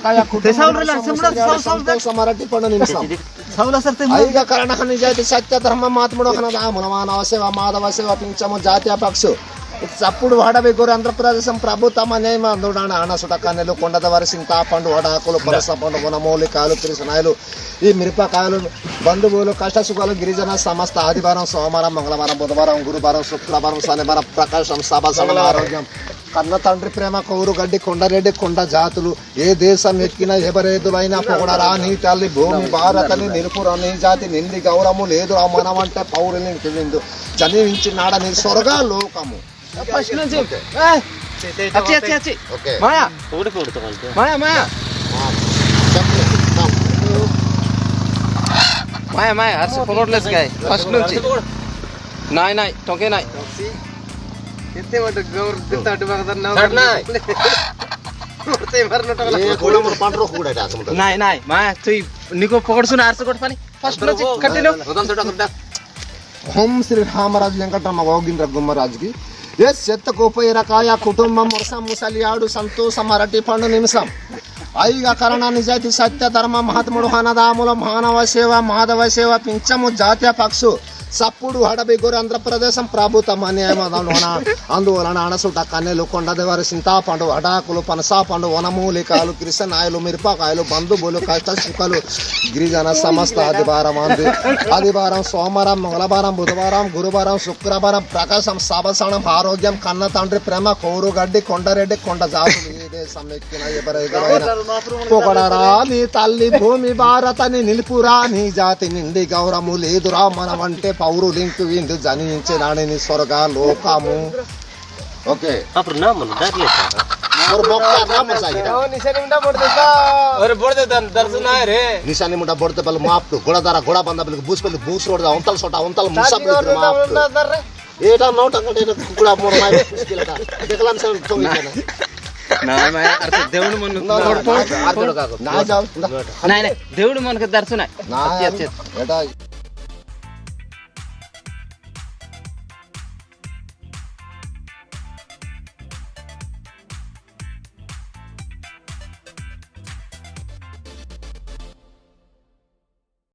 काय ते सावरलेलं आहे, समजा साव- साव- संतोष मराठी पण निमिषम सावला सर ते ఐగ కరణక నిజాయితీ సత్య ధర్మ మాత్ముడు కనదా మునమానవ సేవ మాధవ సేవ పింఛము జాతీయ పక్షు చప్పుడు వాడవి గోరు ఆంధ్రప్రదేశం ప్రభుత్వం న్యాయం అందుడాన అనసుట కన్నెలు కొండద వారి సింతా పండు వడాకులు పరస పండు వనమూలికాయలు కృష్ణాయలు ఈ మిరపకాయలు బంధువులు కష్ట సుఖాలు గిరిజన సమస్త ఆదివారం సోమవారం మంగళవారం బుధవారం గురువారం శుక్రవారం శనివారం ప్రకాశం సభ సభల ఆరోగ్యం కన్న తండ్రి ప్రేమ కౌరు గడ్డి కొండరెడ్డి కొండ జాతులు ఏ దేశం ఎక్కినా ఎవరేదులైనా పొగడరా నీ తల్లి భూమి భారతని నిలుపురా నీ జాతి నింది గౌరవము లేదు ఆ మనమంటే పౌరుని తెలియదు జన్మించినాడని స్వర్గ లోకము. ఫస్ట్ నుంచి. ఏయ్, అచ్చి ఓం శ్రీ రామరాజు వెంకటరమ్మ గోగింద్ర గుమ్మరాజుకి ఎస్ చెత్త కోపైరకాయ కుటుంబం వరుస ముసలియాడు సంతోషం అరటి పండు నిమిషం ఐగ కరణ నిజాయితీ సత్య ధర్మ మహాత్ముడు హనదాముల మానవ సేవ మాధవ సేవ పింఛము జాతీయ పక్షు సప్పుడు హడబి గోరు ఆంధ్రప్రదేశం ప్రభుత్వం అన్యాయం అందువలన అందువలన అణసుట కన్నెలు కొండదేవారి సింతాపండు అడాకులు పనసాపండు వనమూలికాయలు కిరిసనాయలు మిరపకాయలు బంధువులు కష్ట సుఖలు గిరిజన సమస్త ఆదివారం అంది. ఆదివారం సోమవారం మంగళవారం బుధవారం గురువారం శుక్రవారం ప్రకాశం సభసనం ఆరోగ్యం కన్న తండ్రి ప్రేమ కోరుగడ్డి కొండరెడ్డి కొండ జాతులు ఏ దేశం ఎక్కిన ఎవరైనా పొగడరా నీ తల్లి భూమి భారతని నిలుపురా నీ జాతి నిండి గౌరవము లేదురా మనమంటే పౌరులింకు విందు జనించినాడని నీ స్వర్గ లోకము ఓకే అప్పుడు నా మన దారిలో और बक्का नाम सागिरा अरे बोल दे दर्शन आए रे निशानी मुंडा बोडते पल माप गोड़ा दारा गोड़ा बंदा पल बूस पल बूस रोड दा अंतल सोटा अंतल मुसा पल माप ఏటా నోట అంటే కుక్కుడా మూడు మాయ పుష్కిలట देखलान से तोंगी ना నా మాయా అర్సు దేవుడు మన దేవుడు మనకు దర్శన.